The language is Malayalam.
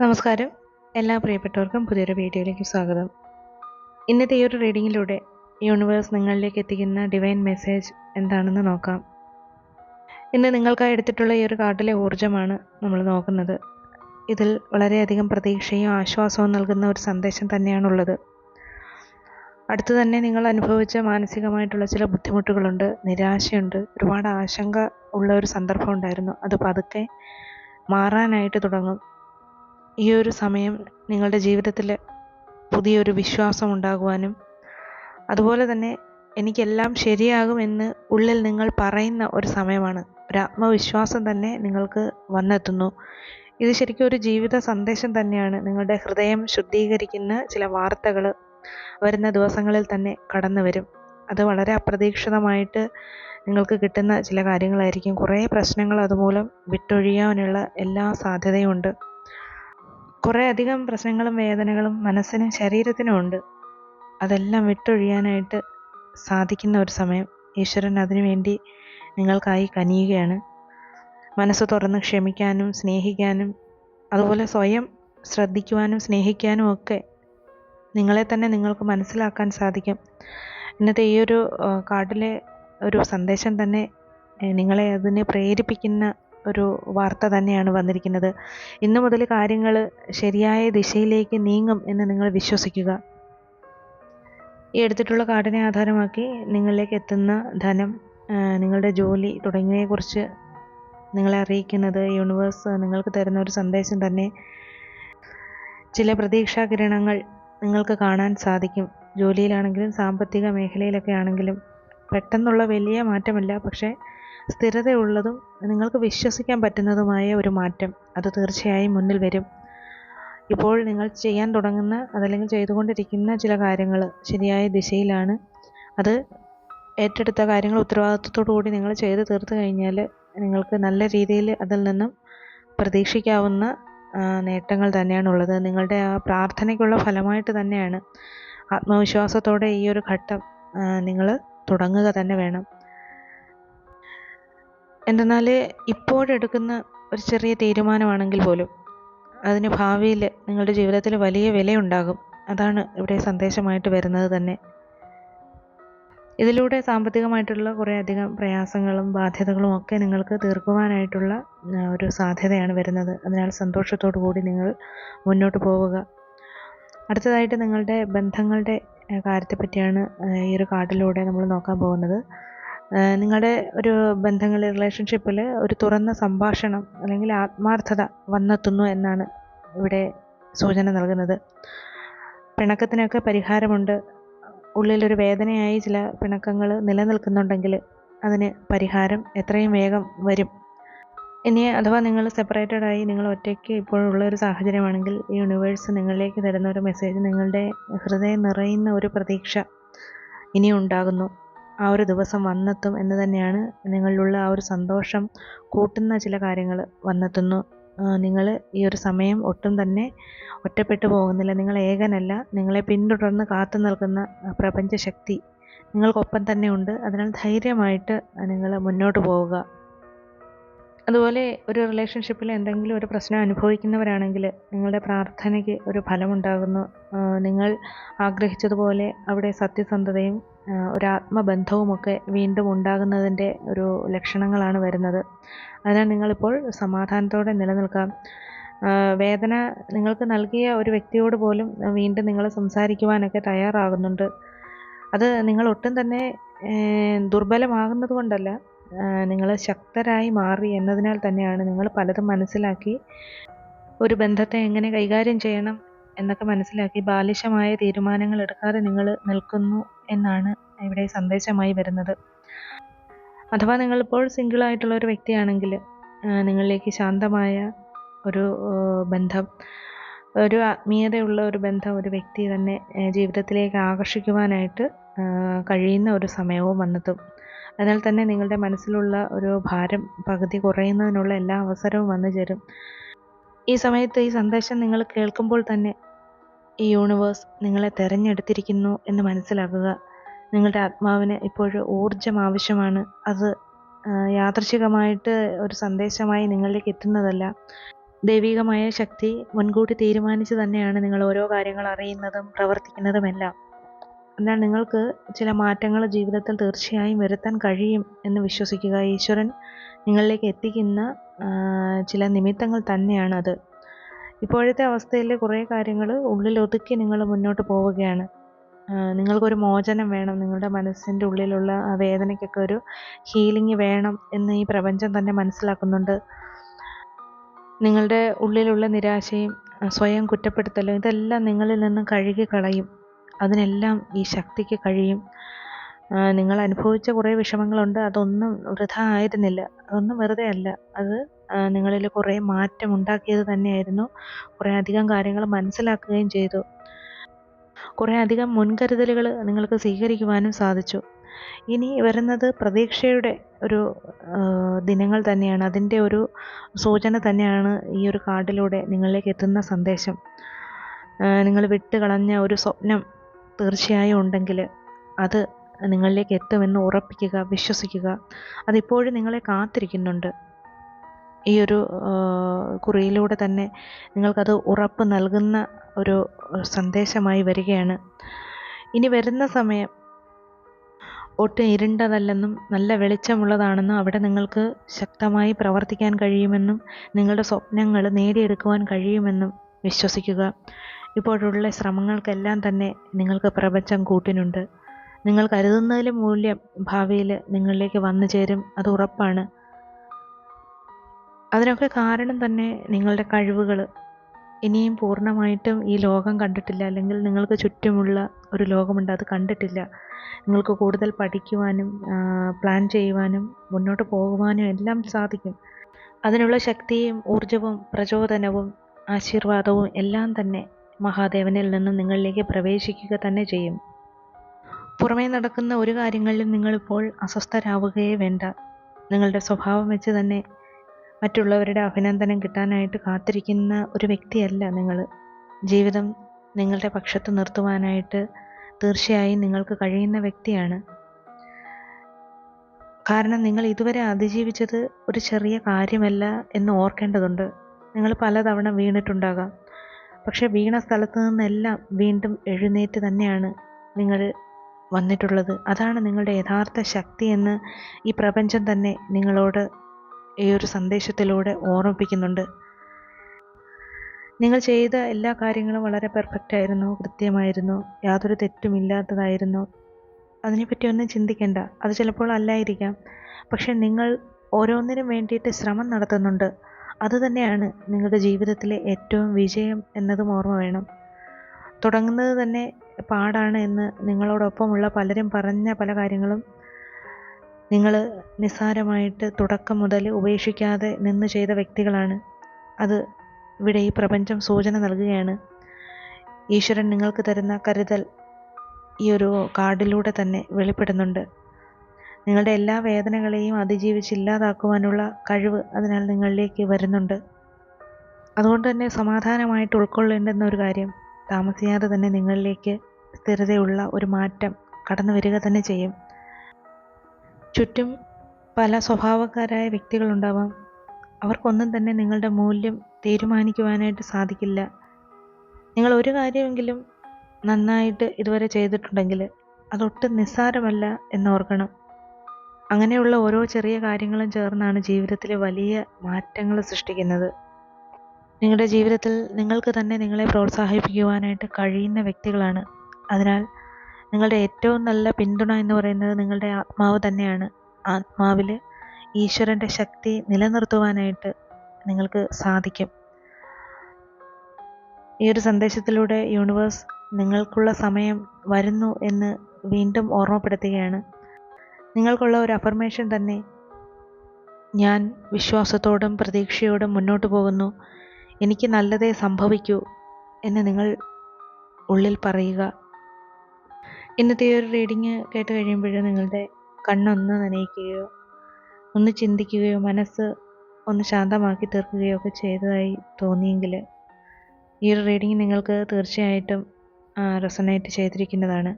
നമസ്കാരം. എല്ലാ പ്രിയപ്പെട്ടവർക്കും പുതിയൊരു വീഡിയോയിലേക്ക് സ്വാഗതം. ഇന്നത്തെ ഈ ഒരു റീഡിങ്ങിലൂടെ യൂണിവേഴ്സ് നിങ്ങളിലേക്ക് എത്തിക്കുന്ന ഡിവൈൻ മെസ്സേജ് എന്താണെന്ന് നോക്കാം. ഇന്ന് നിങ്ങൾക്കായി എടുത്തിട്ടുള്ള ഈ ഒരു കാർഡിലെ ഊർജമാണ് നമ്മൾ നോക്കുന്നത്. ഇതിൽ വളരെയധികം പ്രതീക്ഷയും ആശ്വാസവും നൽകുന്ന ഒരു സന്ദേശം തന്നെയാണുള്ളത്. അടുത്തു തന്നെ നിങ്ങൾ അനുഭവിച്ച മാനസികമായിട്ടുള്ള ചില ബുദ്ധിമുട്ടുകളുണ്ട് നിരാശയുണ്ട് ഒരുപാട് ആശങ്ക ഉള്ള ഒരു സന്ദർഭം ഉണ്ടായിരുന്നു. അത് പതുക്കെ മാറാനായിട്ട് തുടങ്ങും. ഈ ഒരു സമയം നിങ്ങളുടെ ജീവിതത്തിൽ പുതിയൊരു വിശ്വാസം ഉണ്ടാകുവാനും അതുപോലെ തന്നെ എനിക്കെല്ലാം ശരിയാകുമെന്ന് ഉള്ളിൽ നിങ്ങൾ പറയുന്ന ഒരു സമയമാണ്. ഒരു ആത്മവിശ്വാസം തന്നെ നിങ്ങൾക്ക് വന്നെത്തുന്നു. ഇത് ശരിക്കും ഒരു ജീവിത സന്ദേശം തന്നെയാണ്. നിങ്ങളുടെ ഹൃദയം ശുദ്ധീകരിക്കുന്ന ചില വാർത്തകൾ വരുന്ന ദിവസങ്ങളിൽ തന്നെ കടന്നു വരും. അത് വളരെ അപ്രതീക്ഷിതമായിട്ട് നിങ്ങൾക്ക് കിട്ടുന്ന ചില കാര്യങ്ങളായിരിക്കും. കുറേ പ്രശ്നങ്ങൾ അതുമൂലം വിട്ടൊഴിയാനുള്ള എല്ലാ സാധ്യതയും കുറേ അധികം പ്രശ്നങ്ങളും വേദനകളും മനസ്സിനും ശരീരത്തിനും ഉണ്ട്. അതെല്ലാം വിട്ടൊഴിയാനായിട്ട് സാധിക്കുന്ന ഒരു സമയം. ഈശ്വരൻ അതിനുവേണ്ടി നിങ്ങൾക്കായി കനിയുകയാണ്. മനസ്സ് തുറന്ന് ക്ഷമിക്കാനും സ്നേഹിക്കാനും അതുപോലെ സ്വയം ശ്രദ്ധിക്കുവാനും സ്നേഹിക്കാനും ഒക്കെ നിങ്ങളെ തന്നെ നിങ്ങൾക്ക് മനസ്സിലാക്കാൻ സാധിക്കും. ഇന്നത്തെ ഈ ഒരു കാർഡിലെ ഒരു സന്ദേശം തന്നെ നിങ്ങളെ അതിനെ പ്രേരിപ്പിക്കുന്ന ഒരു വാർത്ത തന്നെയാണ് വന്നിരിക്കുന്നത്. ഇന്നു മുതൽ കാര്യങ്ങൾ ശരിയായ ദിശയിലേക്ക് നീങ്ങും എന്ന് നിങ്ങൾ വിശ്വസിക്കുക. ഈ എടുത്തിട്ടുള്ള കാർഡിനെ ആധാരമാക്കി നിങ്ങളിലേക്ക് എത്തുന്ന ധനം നിങ്ങളുടെ ജോലി തുടങ്ങിയവയെക്കുറിച്ച് നിങ്ങളെ അറിയിക്കുന്നത് യൂണിവേഴ്സ് നിങ്ങൾക്ക് തരുന്ന ഒരു സന്ദേശം തന്നെ. ചില പ്രതീക്ഷാ കിരണങ്ങൾ നിങ്ങൾക്ക് കാണാൻ സാധിക്കും. ജോലിയിലാണെങ്കിലും സാമ്പത്തിക മേഖലയിലൊക്കെ ആണെങ്കിലും പെട്ടെന്നുള്ള വലിയ മാറ്റമല്ല. പക്ഷേ സ്ഥിരതയുള്ളതും നിങ്ങൾക്ക് വിശ്വസിക്കാൻ പറ്റുന്നതുമായ ഒരു മാറ്റം അത് തീർച്ചയായും മുന്നിൽ വരും. ഇപ്പോൾ നിങ്ങൾ ചെയ്യാൻ തുടങ്ങുന്ന അതല്ലെങ്കിൽ ചെയ്തുകൊണ്ടിരിക്കുന്ന ചില കാര്യങ്ങൾ ശരിയായ ദിശയിലാണ്. അത് ഏറ്റെടുത്ത കാര്യങ്ങൾ ഉത്തരവാദിത്വത്തോടു കൂടി നിങ്ങൾ ചെയ്ത് തീർത്ത് കഴിഞ്ഞാൽ നിങ്ങൾക്ക് നല്ല രീതിയിൽ അതിൽ നിന്നും പ്രതീക്ഷിക്കാവുന്ന നേട്ടങ്ങൾ തന്നെയാണുള്ളത്. നിങ്ങളുടെ ആ പ്രാർത്ഥനയ്ക്കുള്ള ഫലമായിട്ട് തന്നെയാണ് ആത്മവിശ്വാസത്തോടെ ഈ ഒരു ഘട്ടം നിങ്ങൾ തുടങ്ങുക തന്നെ വേണം. എന്തെന്നാൽ ഇപ്പോഴെടുക്കുന്ന ഒരു ചെറിയ തീരുമാനമാണെങ്കിൽ പോലും അതിന് ഭാവിയിൽ നിങ്ങളുടെ ജീവിതത്തിൽ വലിയ വിലയുണ്ടാകും. അതാണ് ഇവിടെ സന്ദേശമായിട്ട് വരുന്നത് തന്നെ. ഇതിലൂടെ സാമ്പത്തികമായിട്ടുള്ള കുറേയധികം പ്രയാസങ്ങളും ബാധ്യതകളും ഒക്കെ നിങ്ങൾക്ക് തീർക്കുവാനായിട്ടുള്ള ഒരു സാധ്യതയാണ് വരുന്നത്. അതിനാൽ സന്തോഷത്തോടു കൂടി നിങ്ങൾ മുന്നോട്ട് പോവുക. അടുത്തതായിട്ട് നിങ്ങളുടെ ബന്ധങ്ങളുടെ കാര്യത്തെപ്പറ്റിയാണ് ഈ ഒരു കാർഡിലൂടെ നമ്മൾ നോക്കാൻ പോകുന്നത്. നിങ്ങളുടെ ഒരു ബന്ധങ്ങൾ റിലേഷൻഷിപ്പിൽ ഒരു തുറന്ന സംഭാഷണം അല്ലെങ്കിൽ ആത്മാർത്ഥത വന്നെത്തുന്നു എന്നാണ് ഇവിടെ സൂചന നൽകുന്നത്. പിണക്കത്തിനൊക്കെ പരിഹാരമുണ്ട്. ഉള്ളിലൊരു വേദനയായി ചില പിണക്കങ്ങൾ നിലനിൽക്കുന്നുണ്ടെങ്കിൽ അതിന് പരിഹാരം എത്രയും വേഗം വരും. ഇനി അഥവാ നിങ്ങൾ സെപ്പറേറ്റഡായി നിങ്ങൾ ഒറ്റയ്ക്ക് ഇപ്പോഴുള്ള ഒരു സാഹചര്യമാണെങ്കിൽ യൂണിവേഴ്സ് നിങ്ങളിലേക്ക് തരുന്ന ഒരു മെസ്സേജ് നിങ്ങളുടെ ഹൃദയം നിറയുന്ന ഒരു പ്രതീക്ഷ ഇനി ഉണ്ടാകുന്നു ആ ഒരു ദിവസം വന്നെത്തും എന്ന് തന്നെയാണ് നിങ്ങളിലുള്ള ആ ഒരു സന്തോഷം കൂട്ടുന്ന ചില കാര്യങ്ങൾ വന്നെത്തുന്നു. നിങ്ങൾ ഈ ഒരു സമയം ഒട്ടും തന്നെ ഒറ്റപ്പെട്ടു പോകുന്നില്ല. നിങ്ങൾ ഏകനല്ല. നിങ്ങളെ പിന്തുടർന്ന് കാത്തു നിൽക്കുന്ന പ്രപഞ്ചശക്തി നിങ്ങൾക്കൊപ്പം തന്നെ ഉണ്ട്. അതിനാൽ ധൈര്യമായിട്ട് നിങ്ങൾ മുന്നോട്ട് പോവുക. അതുപോലെ ഒരു റിലേഷൻഷിപ്പിൽ എന്തെങ്കിലും ഒരു പ്രശ്നം അനുഭവിക്കുന്നവരാണെങ്കിൽ നിങ്ങളുടെ പ്രാർത്ഥനയ്ക്ക് ഒരു ഫലമുണ്ടാകുന്നു. നിങ്ങൾ ആഗ്രഹിച്ചതുപോലെ അവിടെ സത്യസന്ധതയും ഒരു ആത്മബന്ധവുമൊക്കെ വീണ്ടും ഉണ്ടാകുന്നതിന്റെ ഒരു ലക്ഷണങ്ങളാണ് വരുന്നത്. അതിനാൽ നിങ്ങളിപ്പോൾ സമാധാനത്തോടെ നിലനിൽക്കാം. വേദന നിങ്ങൾക്ക് നൽകിയ ഒരു വ്യക്തിയോട് പോലും വീണ്ടും നിങ്ങൾ സംസാരിക്കുവാനൊക്കെ തയ്യാറാകുന്നുണ്ട്. അത് നിങ്ങൾ ഒട്ടും തന്നെ ദുർബലമാകുന്നത് കൊണ്ടല്ല നിങ്ങൾ ശക്തരായി മാറി എന്നതിനാൽ തന്നെയാണ് നിങ്ങൾ പലതും മനസ്സിലാക്കി ഒരു ബന്ധത്തെ എങ്ങനെ കൈകാര്യം ചെയ്യണം എന്നൊക്കെ മനസ്സിലാക്കി ബാലിശമായ തീരുമാനങ്ങൾ എടുക്കാതെ നിങ്ങൾ നിൽക്കുന്നു എന്നാണ് ഇവിടെ സന്ദേശമായി വരുന്നത്. അഥവാ നിങ്ങളിപ്പോൾ സിംഗിളായിട്ടുള്ള ഒരു വ്യക്തിയാണെങ്കിൽ നിങ്ങളിലേക്ക് ശാന്തമായ ഒരു ബന്ധം ഒരു ആത്മീയതയുള്ള ഒരു ബന്ധം ഒരു വ്യക്തി തന്നെ ജീവിതത്തിലേക്ക് ആകർഷിക്കുവാനായിട്ട് കഴിയുന്ന ഒരു സമയവും വന്നെത്തും അതിനാൽ തന്നെ നിങ്ങളുടെ മനസ്സിലുള്ള ഒരു ഭാരം പകുതി കുറയുന്നതിനുള്ള എല്ലാ അവസരവും വന്നു ചേരും. ഈ സമയത്ത് ഈ സന്ദേശം നിങ്ങൾ കേൾക്കുമ്പോൾ തന്നെ ഈ യൂണിവേഴ്സ് നിങ്ങളെ തിരഞ്ഞെടുത്തിരിക്കുന്നു എന്ന് മനസ്സിലാക്കുക. നിങ്ങളുടെ ആത്മാവിന് ഇപ്പോഴും ഊർജം ആവശ്യമാണ്. അത് യാദൃശികമായിട്ട് ഒരു സന്ദേശമായി നിങ്ങളിലേക്ക് എത്തുന്നതല്ല. ദൈവികമായ ശക്തി മുൻകൂട്ടി തീരുമാനിച്ച് തന്നെയാണ് നിങ്ങൾ ഓരോ കാര്യങ്ങൾ അറിയുന്നതും പ്രവർത്തിക്കുന്നതുമെല്ലാം എന്നാൽ നിങ്ങൾക്ക് ചില മാറ്റങ്ങൾ ജീവിതത്തിൽ തീർച്ചയായും വരുത്താൻ കഴിയും എന്ന് വിശ്വസിക്കുക. ഈശ്വരൻ നിങ്ങളിലേക്ക് എത്തിക്കുന്ന ചില നിമിത്തങ്ങൾ തന്നെയാണത്. ഇപ്പോഴത്തെ അവസ്ഥയിൽ കുറേ കാര്യങ്ങൾ ഉള്ളിൽ ഒതുക്കി നിങ്ങൾ മുന്നോട്ട് പോവുകയാണ്. നിങ്ങൾക്കൊരു മോചനം വേണം. നിങ്ങളുടെ മനസ്സിന്റെ ഉള്ളിലുള്ള ആ വേദനയ്ക്കൊക്കെ ഒരു ഹീലിംഗ് വേണം എന്ന് ഈ പ്രപഞ്ചം തന്നെ മനസ്സിലാക്കുന്നുണ്ട്. നിങ്ങളുടെ ഉള്ളിലുള്ള നിരാശയും സ്വയം കുറ്റപ്പെടുത്തലും ഇതെല്ലാം നിങ്ങളിൽ നിന്ന് കഴുകി കളയും അതിനെല്ലാം ഈ ശക്തിക്ക് കഴിയും. നിങ്ങൾ അനുഭവിച്ച കുറേ വിഷമങ്ങളുണ്ട്. അതൊന്നും വൃഥ ആയിരുന്നില്ല. അതൊന്നും വെറുതെ അല്ല. അത് നിങ്ങളിൽ കുറേ മാറ്റം ഉണ്ടാക്കിയത് തന്നെയായിരുന്നു. കുറേ അധികം കാര്യങ്ങൾ മനസ്സിലാക്കുകയും ചെയ്തു. കുറേ അധികം മുൻകരുതലുകൾ നിങ്ങൾക്ക് സ്വീകരിക്കുവാനും സാധിച്ചു. ഇനി വരുന്നത് പ്രതീക്ഷയുടെ ഒരു ദിനങ്ങൾ തന്നെയാണ്. അതിന്റെ ഒരു സൂചന തന്നെയാണ് ഈ ഒരു കാർഡിലൂടെ നിങ്ങളിലേക്ക് എത്തുന്ന സന്ദേശം. നിങ്ങൾ വിട്ട് കളഞ്ഞ ഒരു സ്വപ്നം തീർച്ചയായും ഉണ്ടെങ്കിൽ അത് നിങ്ങളിലേക്ക് എത്തുമെന്ന് ഉറപ്പിക്കുക വിശ്വസിക്കുക. അതിപ്പോഴും നിങ്ങളെ കാത്തിരിക്കുന്നുണ്ട്. ഈ ഒരു കുറിയിലൂടെ തന്നെ നിങ്ങൾക്കത് ഉറപ്പ് നൽകുന്ന ഒരു സന്ദേശമായി വരികയാണ്. ഇനി വരുന്ന സമയം ഒട്ടും ഇരുണ്ടതല്ലെന്നും നല്ല വെളിച്ചമുള്ളതാണെന്നും അവിടെ നിങ്ങൾക്ക് ശക്തമായി പ്രവർത്തിക്കാൻ കഴിയുമെന്നും നിങ്ങളുടെ സ്വപ്നങ്ങൾ നേടിയെടുക്കുവാൻ കഴിയുമെന്നും വിശ്വസിക്കുക. ഇപ്പോഴുള്ള ശ്രമങ്ങൾക്കെല്ലാം തന്നെ നിങ്ങൾക്ക് പ്രപഞ്ചം കൂട്ടിനുണ്ട്. നിങ്ങൾ കരുതുന്നതിലും മൂല്യം ഭാവിയിൽ നിങ്ങളിലേക്ക് വന്നു ചേരും. അത് ഉറപ്പാണ്. അതിനൊക്കെ കാരണം തന്നെ നിങ്ങളുടെ കഴിവുകൾ ഇനിയും പൂർണമായിട്ടും ഈ ലോകം കണ്ടിട്ടില്ല അല്ലെങ്കിൽ നിങ്ങൾക്ക് ചുറ്റുമുള്ള ഒരു ലോകമുണ്ട് അത് കണ്ടിട്ടില്ല. നിങ്ങൾക്ക് കൂടുതൽ പഠിക്കുവാനും പ്ലാൻ ചെയ്യുവാനും മുന്നോട്ട് പോകുവാനും എല്ലാം സാധിക്കും. അതിനുള്ള ശക്തിയും ഊർജവും പ്രചോദനവും ആശീർവാദവും എല്ലാം തന്നെ മഹാദേവനിൽ നിന്നും നിങ്ങളിലേക്ക് പ്രവേശിക്കുക തന്നെ ചെയ്യും. പുറമേ നടക്കുന്ന ഒരു കാര്യങ്ങളിലും നിങ്ങളിപ്പോൾ അസ്വസ്ഥരാവുകയേ വേണ്ട. നിങ്ങളുടെ സ്വഭാവം വെച്ച് തന്നെ മറ്റുള്ളവരുടെ അഭിനന്ദനം കിട്ടാനായിട്ട് കാത്തിരിക്കുന്ന ഒരു വ്യക്തിയല്ല നിങ്ങൾ. ജീവിതം നിങ്ങളുടെ പക്ഷത്ത് നിർത്തുവാനായിട്ട് തീർച്ചയായും നിങ്ങൾക്ക് കഴിയുന്ന വ്യക്തിയാണ്. കാരണം നിങ്ങൾ ഇതുവരെ അതിജീവിച്ചത് ഒരു ചെറിയ കാര്യമല്ല എന്ന് ഓർക്കേണ്ടതുണ്ട്. നിങ്ങൾ പലതവണ വീണിട്ടുണ്ടാകാം. പക്ഷേ വീണ സ്ഥലത്ത് നിന്നെല്ലാം വീണ്ടും എഴുന്നേറ്റ് തന്നെയാണ് നിങ്ങൾ വന്നിട്ടുള്ളത്. അതാണ് നിങ്ങളുടെ യഥാർത്ഥ ശക്തി എന്ന് ഈ പ്രപഞ്ചം തന്നെ നിങ്ങളോട് ഈ ഒരു സന്ദേശത്തിലൂടെ ഓർമ്മിപ്പിക്കുന്നുണ്ട്. നിങ്ങൾ ചെയ്ത എല്ലാ കാര്യങ്ങളും വളരെ പെർഫെക്റ്റ് ആയിരുന്നു കൃത്യമായിരുന്നു യാതൊരു തെറ്റുമില്ലാത്തതായിരുന്നു. അതിനെപ്പറ്റി ഒന്നും ചിന്തിക്കേണ്ട അത് ചിലപ്പോൾ അല്ലായിരിക്കാം. പക്ഷെ നിങ്ങൾ ഓരോന്നിനും വേണ്ടിയിട്ട് ശ്രമം നടത്തുന്നുണ്ട്. അതുതന്നെയാണ് നിങ്ങളുടെ ജീവിതത്തിലെ ഏറ്റവും വിജയം എന്നതും ഓർമ്മ വേണം. തുടങ്ങുന്നത് തന്നെ പാടാണ് എന്ന് നിങ്ങളോടൊപ്പമുള്ള പലരും പറഞ്ഞ പല കാര്യങ്ങളും നിങ്ങൾ നിസ്സാരമായിട്ട് തുടക്കം മുതൽ ഉപേക്ഷിക്കാതെ നിന്ന് ചെയ്ത വ്യക്തികളാണ്. അത് ഇവിടെ ഈ പ്രപഞ്ചം സൂചന നൽകുകയാണ്. ഈശ്വരൻ നിങ്ങൾക്ക് തരുന്ന കരുതൽ ഈ ഒരു കാർഡിലൂടെ തന്നെ വെളിപ്പെടുന്നുണ്ട്. നിങ്ങളുടെ എല്ലാ വേദനകളെയും അതിജീവിച്ച് ഇല്ലാതാക്കുവാനുള്ള കഴിവ് അതിനാൽ നിങ്ങളിലേക്ക് വരുന്നുണ്ട്. അതുകൊണ്ട് തന്നെ സമാധാനമായിട്ട് ഉൾക്കൊള്ളേണ്ടുന്ന ഒരു കാര്യം താമസിയാതെ തന്നെ നിങ്ങളിലേക്ക് സ്ഥിരതയുള്ള ഒരു മാറ്റം കടന്നു വരിക തന്നെ ചെയ്യും. ചുറ്റും പല സ്വഭാവക്കാരായ വ്യക്തികളുണ്ടാവാം. അവർക്കൊന്നും തന്നെ നിങ്ങളുടെ മൂല്യം തീരുമാനിക്കുവാനായിട്ട് സാധിക്കില്ല. നിങ്ങൾ ഒരു കാര്യമെങ്കിലും നന്നായിട്ട് ഇതുവരെ ചെയ്തിട്ടുണ്ടെങ്കിൽ അതൊട്ടും നിസ്സാരമല്ല എന്നോർക്കണം അങ്ങനെയുള്ള ഓരോ ചെറിയ കാര്യങ്ങളും ചേർന്നാണ് ജീവിതത്തിൽ വലിയ മാറ്റങ്ങൾ സൃഷ്ടിക്കുന്നത്. നിങ്ങളുടെ ജീവിതത്തിൽ നിങ്ങൾക്ക് തന്നെ നിങ്ങളെ പ്രോത്സാഹിപ്പിക്കുവാനായിട്ട് കഴിയുന്ന വ്യക്തികളാണ്. അതിനാൽ നിങ്ങളുടെ ഏറ്റവും നല്ല പിന്തുണ എന്ന് പറയുന്നത് നിങ്ങളുടെ ആത്മാവ് തന്നെയാണ്. ആത്മാവിൽ ഈശ്വരന്റെ ശക്തി നിലനിർത്തുവാനായിട്ട് നിങ്ങൾക്ക് സാധിക്കും. ഈ ഒരു സന്ദേശത്തിലൂടെ യൂണിവേഴ്സ് നിങ്ങൾക്കുള്ള സമയം വരുന്നു എന്ന് വീണ്ടും ഓർമ്മപ്പെടുത്തുകയാണ്. നിങ്ങൾക്കുള്ള ഒരു അഫർമേഷൻ തന്നെ ഞാൻ വിശ്വാസത്തോടും പ്രതീക്ഷയോടും മുന്നോട്ട് പോകുന്നു. എനിക്ക് നല്ലതേ സംഭവിക്കൂ എന്ന് നിങ്ങൾ ഉള്ളിൽ പറയുക. ഇന്നത്തെ ഈ ഒരു റീഡിങ് കേട്ട് കഴിയുമ്പോൾ നിങ്ങളുടെ കണ്ണൊന്ന് നനയിക്കുകയോ ഒന്ന് ചിന്തിക്കുകയോ മനസ്സ് ഒന്ന് ശാന്തമാക്കി തീർക്കുകയോ ഒക്കെ ചെയ്തതായി തോന്നിയെങ്കിൽ ഈ ഒരു റീഡിങ് നിങ്ങൾക്ക് തീർച്ചയായിട്ടും റെസണേറ്റ് ചെയ്തിരിക്കുന്നതാണ്.